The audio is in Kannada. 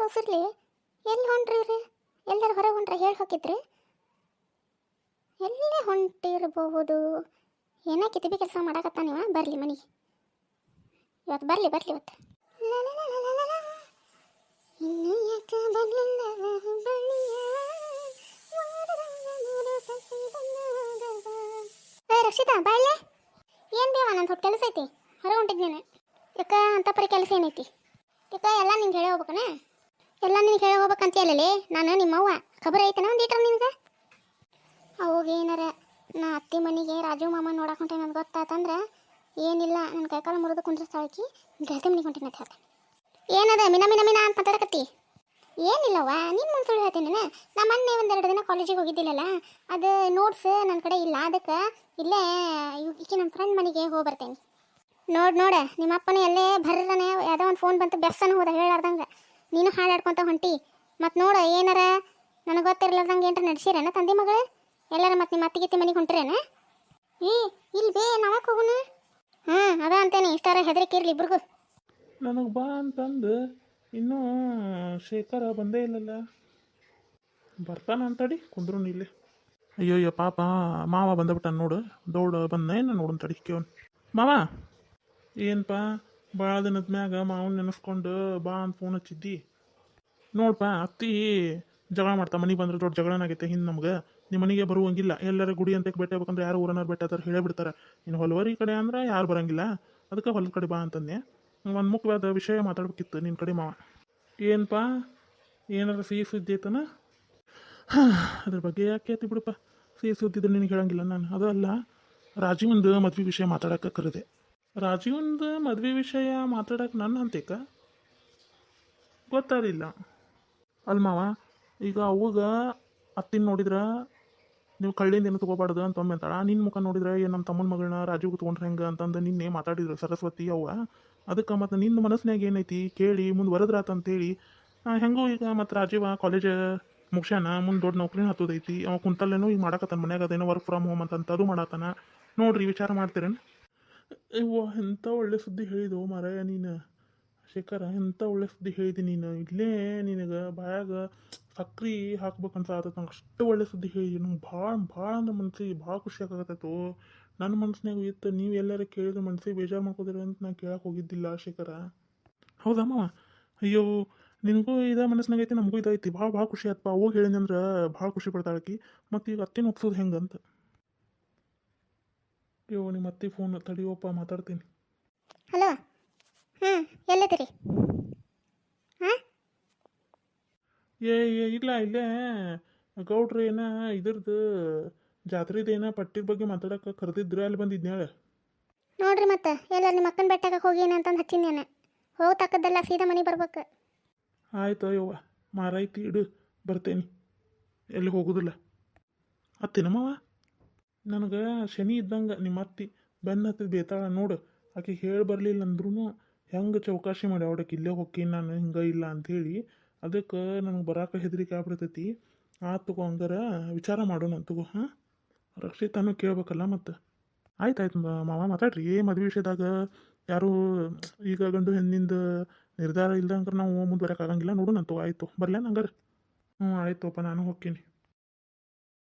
ಇಷ್ಟು ಉಸಿರ್ಲಿ ಎಲ್ಲಿ ಹೊಂಟ್ರಿ ರೀ ಎಲ್ಲರೂ ಹೊರಗೆ ಹೊಂಟ್ರೆ ಹೇಳಿ ಹೋಗಿದ್ರಿ ಎಲ್ಲಿ ಹೊಂಟಿರ್ಬಹುದು? ಏನೇ ಕಿತಿಬಿ ಕೆಲಸ ಮಾಡಾಕತ್ತ ನೀವ? ಬರಲಿ ಮನೆಗೆ. ಇವತ್ತು ಬರ್ಲಿ ಬರ್ಲಿ ಇವತ್ತು ರಕ್ಷಿತಾ ಬಾಯ್ಲೆ ಏನು ಬೇವ ನಂದು ಹೊಟ್ಟು ಕೆಲಸ ಐತಿ. ಹೊರಗೆ ಹೊಂಟಿದ್ದೇನೆ ಯಾಕ, ಅಂತ ಪರಿ ಕೆಲಸ ಏನೈತಿ? ಯಾಕ, ಎಲ್ಲ ನಿಂಗೆ ಹೇಳಿ ಹೋಗ್ಬೇಕನ? ಎಲ್ಲ ನಿನಗೆ ಹೇಳಿ ಹೋಗ್ಬೇಕಂತ ಹೇಳಲಿ? ನಾನು ನಿಮ್ಮವ್ವ. ಖಬರ್ ಐತನ ಒಂದು ಇಟ್ರ ನಿಮ್ಗೆ ಅವಾಗ ಏನಾರ ನಾ ಅತ್ತಿ ಮನೆಗೆ ರಾಜು ಮಾಮ ನೋಡಕ್ಕೆ ಹೊಂಟೆ ನನಗೆ ಗೊತ್ತಾತಂದ್ರೆ ಏನಿಲ್ಲ ನನ್ನ ಕೈಕಾಲು ಮುರಿದು ಕುಂದ್ರಸ್ತಾಳಕಿ ಗೆಳತಿ ಮನೆಗೆ ಹೊಂಟಿನ ಅಂತ ಹೇಳ್ತಾನೆ. ಏನದ? ಮಿನ ಮಿನ ಮಿನ ಅಂತ ಮಾತಾಡಕತ್ತಿ? ಏನಿಲ್ಲವ್ವ ನಿಮ್ಮ ಮುಂದೆ ಸುಳ್ಳು ಹೇಳ್ತೀನಿ ನಾ ಮೊನ್ನೆ ಒಂದೆರಡು ದಿನ ಕಾಲೇಜಿಗೆ ಹೋಗಿದ್ದಿಲ್ಲಲ್ಲ, ಅದು ನೋಟ್ಸ್ ನನ್ನ ಕಡೆ ಇಲ್ಲ. ಅದಕ್ಕೆ ಇಲ್ಲೇ ಈಕೆ ನನ್ನ ಫ್ರೆಂಡ್ ಮನೆಗೆ ಹೋಗಿ ಬರ್ತೇನೆ ನೋಡಿ, ನೋಡ ನಿಮ್ಮ ಅಪ್ಪನೇ ಎಲ್ಲೇ ಬರ್ರನೆ, ಯಾವುದೋ ಒಂದು ಫೋನ್ ಬಂತು, ಬೆಸ್ಸನ್ನು ಹೋದ ಹೇಳಾರ್ದಂಗೆ ನೀನು ಹಾಡಾಡ್ಕೊಂತ ಹೊಂಟಿ. ಮತ್ತು ನೋಡ, ಏನಾರ ನನಗೆ ಗೊತ್ತಿರ್ಲಾರ್ದಂಗೆ ಏನಾರ ನಡ್ಸಿರೇನ ತಂದೆ ಮಗಳು? ಎಲ್ಲಾರ ಮತ್ತು ನಿಮ್ಮ ಅತ್ತಿಗೆ ಮನೆಗೆ ಹೊಂಟ್ರೇನ? ಏ ಇಲ್ಲಿ ಬೇ ನಾವಕ್ಕೆ ಹೋಗುನು? ಹ್ಞೂ ಅದ ಅಂತೇನೆ, ಇಷ್ಟಾರ ಹೆದರಿಕೆ ಇರ್ಲಿ ಇಬ್ರಿಗೂ. ನನಗೆ ಬಾ ಅಂತಂದು ಇನ್ನೂ ಶೇಖರ ಬಂದೇ ಇಲ್ಲಲ್ಲ. ಬರ್ತಾನ ಅಂತಡಿ ಕುಂದ್ರು ಇಲ್ಲಿ. ಅಯ್ಯೋ ಪಾಪ, ಮಾವ ಬಂದ್ಬಿಟ್ಟ ನೋಡು. ದೌಡ ಬಂದ ನೋಡು ತಡಿ ಕೇವನ್ ಮಾವ ಏನಪ್ಪ ಭಾಳ ದಿನದ ಮ್ಯಾಗ ಮಾವನ ನೆನೆಸ್ಕೊಂಡು ಬಾ ಅಂತ ಫೋನ್ ಹಚ್ಚಿದ್ದಿ. ನೋಡ್ಪ, ಅತ್ತಿ ಜಗಳ ಮಾಡ್ತಾ, ಮನೆಗೆ ಬಂದ್ರೆ ದೊಡ್ಡ ಜಗಳನಾಗೈತೆ ಹಿಂದೆ ನಮ್ಗೆ. ನಿಮ್ಮ ಮನೆಗೆ ಬರುವಂಗಿಲ್ಲ, ಎಲ್ಲರ ಗುಡಿ ಅಂತ ಆಗ್ಬೇಕಂದ್ರೆ ಯಾರು ಊರನ್ನ ಭೇಟಿ ಹೇಳಿ ಹೇಳೇ ಬಿಡ್ತಾರೆ. ಇನ್ನು ಹೊಲವರಿ ಕಡೆ ಅಂದ್ರೆ ಯಾರು ಬರಂಗಿಲ್ಲ. ಅದಕ್ಕೆ ಹೊಲದ ಕಡೆ ಬಾ ಅಂತಂದೆ ಒಂದು ಮುಖ್ಯವಾದ ವಿಷಯ ಮಾತಾಡ್ಬೇಕಿತ್ತು ನಿನ್ನ ಕಡೆ ಮಾವ. ಏನಪ್ಪ ಏನಾರ ಸಿಹಿ ಸುದ್ದಿ ಐತನ ಅದ್ರ ಬಗ್ಗೆ ಯಾಕೆ ಐತಿ ಬಿಡಪ್ಪ? ಸಿಹಿ ಸುದ್ದಿದ್ರೆ ನಿನಗೆ ಹೇಳಂಗಿಲ್ಲ ನಾನು. ಅದು ಅಲ್ಲ ರಾಜೀವಂದು ಮದ್ವೆ ವಿಷಯ ಮಾತಾಡಕ ಕರೆದೆ. ರಾಜೀವಂದು ಮದುವೆ ವಿಷಯ ಮಾತಾಡಕ್ಕೆ ನನ್ನ ಅಂತಿಕ ಗೊತ್ತಾಗಿಲ್ಲ ಅಲ್ಲ ಮಾವ ಈಗ ಅವಾಗ ಅತ್ತಿನ ನೋಡಿದ್ರೆ ನೀವು ಕಳ್ಳಿಂದ ಏನು ತೊಗೋಬಾರ್ದು ಅಂತ ಒಮ್ಮೆ ಅಂತಾಳ. ನಿನ್ನ ಮುಖ ನೋಡಿದ್ರೆ ಏನು ನಮ್ಮ ತಮ್ಮನ ಮಗಳನ್ನ ರಾಜೀವ್ ತೊಗೊಂಡ್ರೆ ಹೆಂಗೆ ಅಂತಂದು ನಿನ್ನೆ ಮಾತಾಡಿದ್ರು ಸರಸ್ವತಿ ಅವ್ವ. ಅದಕ್ಕೆ ಮತ್ತು ನಿನ್ನ ಮನಸ್ಸಿನಾಗ ಏನೈತಿ ಕೇಳಿ ಮುಂದೆ ವರದ್ರಾತ ಅಂತೇಳಿ. ಆ, ಹೆಂಗೂ ಈಗ ಮತ್ತು ರಾಜೀವ ಕಾಲೇಜ್ ಮುಗ್ಸ್ಯಾನ ಮುಂದೆ ದೊಡ್ಡ ನೌಕರಿನ ಹತ್ತೋದೈತಿ. ಅವ ಕುಂತಲ್ಲೇನೋ ಈಗ ಮಾಡಕತ್ತಾನ ಮನ್ಯಾಗ ಅದೇನೋ ವರ್ಕ್ ಫ್ರಮ್ ಹೋಮ್ ಅಂತ ಅದು ಮಾಡತ್ತಾನ ನೋಡ್ರಿ ವಿಚಾರ ಮಾಡ್ತೀರೇನು? ಇವ್ವ ಎಂಥ ಒಳ್ಳೆ ಸುದ್ದಿ ಹೇಳಿದೋ ಮಾರಾಯ ನೀನು. ಶೇಖರ, ಎಂಥ ಒಳ್ಳೆ ಸುದ್ದಿ ಹೇಳಿದಿ ನೀನು? ಇಲ್ಲೇ ನಿನಗೆ ಬಾಯಾಗ ಸಕ್ರೆ ಹಾಕ್ಬೇಕಂತ ಆತತ್. ನಂಗೆ ಅಷ್ಟು ಒಳ್ಳೆ ಸುದ್ದಿ ಹೇಳಿದ್ವಿ ನಂಗೆ ಭಾಳ ಭಾಳ ಅಂದ್ರೆ ಮನ್ಸಿಗೆ ಭಾಳ ಖುಷಿ ಆಗತ್ತೈತು ನನ್ನ ಮನಸ್ಸಿನಾಗ ಇತ್ತು. ನೀವು ಎಲ್ಲರೂ ಕೇಳಿದ್ರೆ ಮನ್ಸಿಗೆ ಬೇಜಾರು ಮಾಡ್ಕೋದಿರ ಅಂತ ನಾನು ಕೇಳಕ್ಕೆ ಹೋಗಿದ್ದಿಲ್ಲ ಶೇಖರ. ಹೌದಮ್ಮ ಅಯ್ಯೋ, ನಿನಗೂ ಇದ ಮನಸ್ಸಿನಾಗ ಐತಿ, ನಮಗೂ ಇದೈತಿ ಭಾಳ ಭಾಳ ಖುಷಿ ಆಯ್ತಪ್ಪ ಅವಾಗ ಹೇಳಿದ್ರೆ ಅಂದ್ರೆ ಭಾಳ ಖುಷಿ ಪಡ್ತಾಳಕಿ. ಮತ್ತು ಈಗ ಅತ್ತಿನ ಒಪ್ಸೋದು ಹೆಂಗಂತ ಅಯ್ಯೋ ನಿಮ್ಮ ಅತ್ತಿ ಫೋನ್ ತಡಿಯೋಪ್ಪ ಮಾತಾಡ್ತೀನಿ. ಹಲೋ? ಹ್ಞೂ ಎಲ್ಲಿದ್ದೀರಿ ಹಾಂ? ಏ ಏ ಇಲ್ಲ ಇಲ್ಲೇ ಗೌಡ್ರು ಏನ ಇದ್ರದ್ದು ಜಾತ್ರೆದು ಏನ ಪಟ್ಟಿದ ಬಗ್ಗೆ ಮಾತಾಡಕ್ಕೆ ಕರೆದಿದ್ರು ಅಲ್ಲಿ ಬಂದಿದ್ನೇಳೆ ನೋಡ್ರಿ ಮತ್ತೆ ಎಲ್ಲ ನಿಮ್ಮ ಅಕ್ಕನ ಬೆಟ್ಟಕ್ಕೆ ಹೋಗೀನಿ ಅಂತಂದು ನಾನು. ಹೋಗಿ ತಕ್ಕದ್ದೆಲ್ಲ ಸೀದಾ ಮನೆಗೆ ಬರ್ಬೇಕು. ಆಯ್ತು ಅಯ್ಯವ್ವ ಮಾರಾಯ್ತಿ ಇಡು ಬರ್ತೇನೆ. ಎಲ್ಲಿ ಹೋಗೋದಿಲ್ಲ. ಅತ್ತಿನಮ್ಮವ ನನಗೆ ಶನಿ ಇದ್ದಂಗೆ ನಿಮ್ಮ ಅತ್ತಿ ಬೆನ್ನ ಹತ್ತಿದ ಬೇತಾಳ ನೋಡು, ಆಕೆ ಹೇಳಿ ಬರಲಿಲ್ಲ ಅಂದ್ರೂ ಹೆಂಗೆ ಚೌಕಾಶಿ ಮಾಡಿ ಅವಡಕ್ಕೆ ಇಲ್ಲೇ ಹೋಗ್ತೀನಿ ನಾನು ಹಿಂಗೆ ಇಲ್ಲ ಅಂಥೇಳಿ ಅದಕ್ಕೆ ನನಗೆ ಬರಾಕ ಹೆದರಿಕೆ ಆಗ್ಬಿಡ್ತೈತಿ. ಆ ತಗೋ ಹಂಗಾರ ವಿಚಾರ ಮಾಡೋಣ ತಗೋ, ಹಾಂ? ರಕ್ಷಿತಾನು ಕೇಳ್ಬೇಕಲ್ಲ ಮತ್ತು? ಆಯ್ತು ಆಯ್ತು ಮಾವ ಮಾತಾಡ್ರಿ ಮದುವೆ ವಿಷಯದಾಗ ಯಾರು ಈಗ ಗಂಡು ಹೆಣ್ಣಿಂದ ನಿರ್ಧಾರ ಅಂದ್ರೆ ನಾವು ಮುಂದುವರೆಯೋಕ್ಕಾಗಂಗಿಲ್ಲ ನೋಡೋಣ ಅಂತ ಆಯಿತು, ಬರಲೇನು ಹಂಗಾರೆ? ಹ್ಞೂ ಆಯ್ತುಪ್ಪ ನಾನು ಹೋಗ್ತೀನಿ